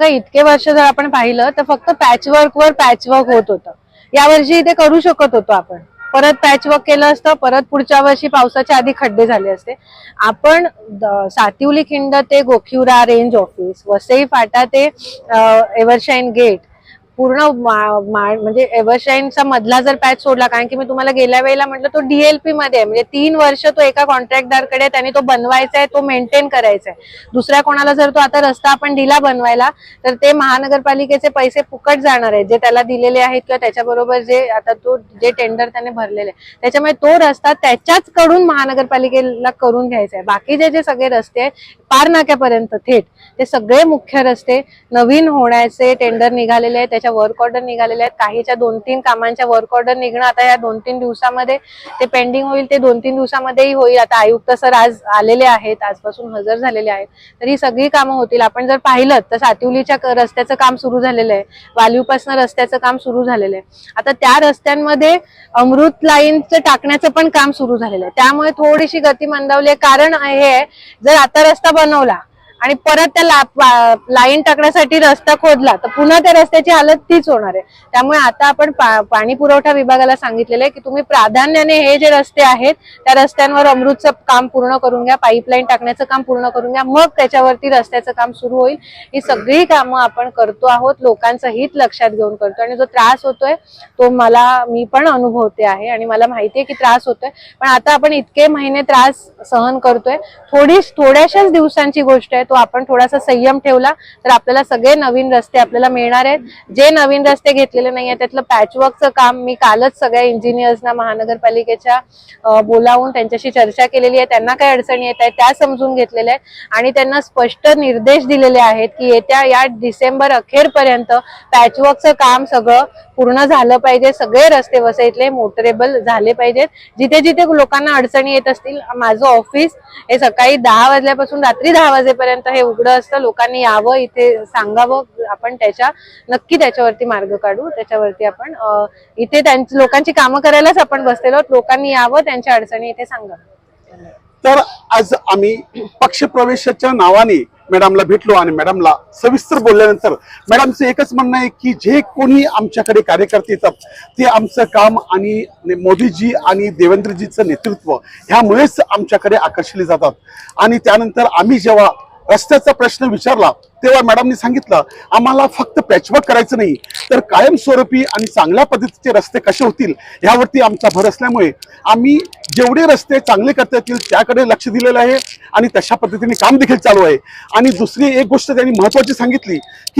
तर इतके वर्ष जर आपण पाहिलं तर फक्त पॅचवर्क वर पॅचवर्क होत होतं. यावर्षी ते करू शकत होतो आपण. परत पॅचवर्क केलं असतं परत पुढच्या वर्षी पावसाच्या आधी खड्डे झाले असते. आपण सातिवली खिंड ते गोखिवरा रेंज ऑफिस वसई फाटा ते एव्हरशाईन गेट पूर्ण मा- म्हणजे एव्हरशाईनचा मधला जर पॅच सोडला कारण की मी तुम्हाला गेल्या वेळेला म्हटलं तो डीएलपी मध्ये आहे. म्हणजे तीन वर्ष तो एका कॉन्ट्रॅक्टदारकडे त्याने तो बनवायचा आहे तो मेंटेन करायचा आहे. दुसऱ्या कोणाला जर तो आता रस्ता आपण दिला बनवायला तर ते महानगरपालिकेचे पैसे फुकट जाणार आहेत. जे त्याला दिलेले आहेत किंवा त्याच्याबरोबर जे आता तो जे टेंडर त्याने भरलेले आहे त्याच्यामुळे तो रस्ता त्याच्याच कडून महानगरपालिकेला करून घ्यायचा आहे. बाकीचे जे सगळे रस्ते आहेत पार नाक्यापर्यंत थेट ते सगळे मुख्य रस्ते नवीन होण्याचे टेंडर निघालेले आहेत. त्याच्या वर्क ऑर्डर निघालेल्या आहेत. काहीच्या दोन तीन कामांच्या वर्क ऑर्डर निघणं आता या दोन तीन दिवसामध्ये ते पेंडिंग होईल ते दोन तीन दिवसामध्येही होईल. आता आयुक्त सर आज आलेले आहेत आजपासून हजर झालेले आहेत. तर ही सगळी कामं होतील. आपण जर पाहिलं तर सातिवलीच्या रस्त्याचं काम सुरू झालेलं आहे. वालीवपासनं रस्त्याचं काम सुरू झालेलं आहे. आता त्या रस्त्यांमध्ये अमृत लाईनचं टाकण्याचं पण काम सुरू झालेलं आहे. त्यामुळे थोडीशी गती मंदावली आहे. कारण हे जर आता रस्ता बनवला आणि परत त्या लाईन टाकण्यासाठी रस्ता खोदला तर पुन्हा त्या रस्त्याची हालत तीच होणार आहे. त्यामुळे आता आपण पा- पाणी पुरवठा विभागाला सांगितलेलं आहे की तुम्ही प्राधान्याने हे जे रस्ते आहेत त्या रस्त्यांवर अमृतचं काम पूर्ण करून घ्या पाईपलाईन टाकण्याचं काम पूर्ण करून घ्या मग त्याच्यावरती रस्त्याचं काम सुरू होईल. ही सगळी कामं आपण करतो आहोत लोकांचं हित लक्षात घेऊन करतो आणि जो त्रास होतोय तो मला मी पण अनुभवते आहे आणि मला माहिती आहे की त्रास होतोय. पण आता आपण इतके महिने त्रास सहन करतोय थोडी थोड्याशाच दिवसांची गोष्ट आहे तो आपण थोडासा संयम ठेवला तर आपल्याला सगळे नवीन रस्ते आपल्याला मिळणार आहेत. जे नवीन रस्ते घेतलेले नाहीये त्यातलं पॅचवर्कचं काम मी कालच सगळ्या इंजिनियर्सना महानगरपालिकेच्या बोलावून त्यांच्याशी चर्चा केलेली आहे. त्यांना काय अडचणी येत आहेत त्या समजून घेतलेल्या आहेत. आणि त्यांना स्पष्ट निर्देश दिलेले आहेत की येत्या या डिसेंबर अखेरपर्यंत पॅचवर्कचं काम सगळं पूर्ण झालं पाहिजे सगळे रस्ते वसईतले मोटरेबल झाले पाहिजेत. जिथे जिथे लोकांना अडचणी येत असतील माझं ऑफिस हे सकाळी दहा वाजल्यापासून रात्री दहा वाजेपर्यंत हे उघडं असतं. लोकांनी यावं इथे सांगावं. आपण त्याच्या नक्की त्याच्यावरती मार्ग काढू. त्याच्यावरती आपण इथे त्यांची लोकांची कामं करायलाच आपण बसलेलो आहोत. लोकांनी यावं त्यांच्या अडचणी इथे सांगावं तर आज आम्ही पक्षप्रवेशाच्या नावाने मॅडमला भेटलो आणि मॅडमला सविस्तर बोलल्यानंतर मॅडमचं एकच म्हणणं आहे की जे कोणी आमच्याकडे कार्यकर्ते येतात ते आमचं काम आणि मोदीजी आणि देवेंद्रजीचं नेतृत्व ह्यामुळेच आमच्याकडे आकर्षले जातात. आणि त्यानंतर आम्ही जेव्हा रस्त्याचा प्रश्न विचारला तेव्हा मॅडमनी सांगितलं आम्हाला फक्त पॅचवर्क करायचं नाही तर कायमस्वरूपी आणि चांगल्या पद्धतीचे रस्ते कसे होतील ह्यावरती आमचा भर असल्यामुळे आम्ही जेवढे रस्ते चांगले करता येतील त्याकडे लक्ष दिलेलं आहे आणि तशा पद्धतीने काम देखील चालू आहे. आणि दुसरी एक गोष्ट त्यांनी महत्वाची सांगितली की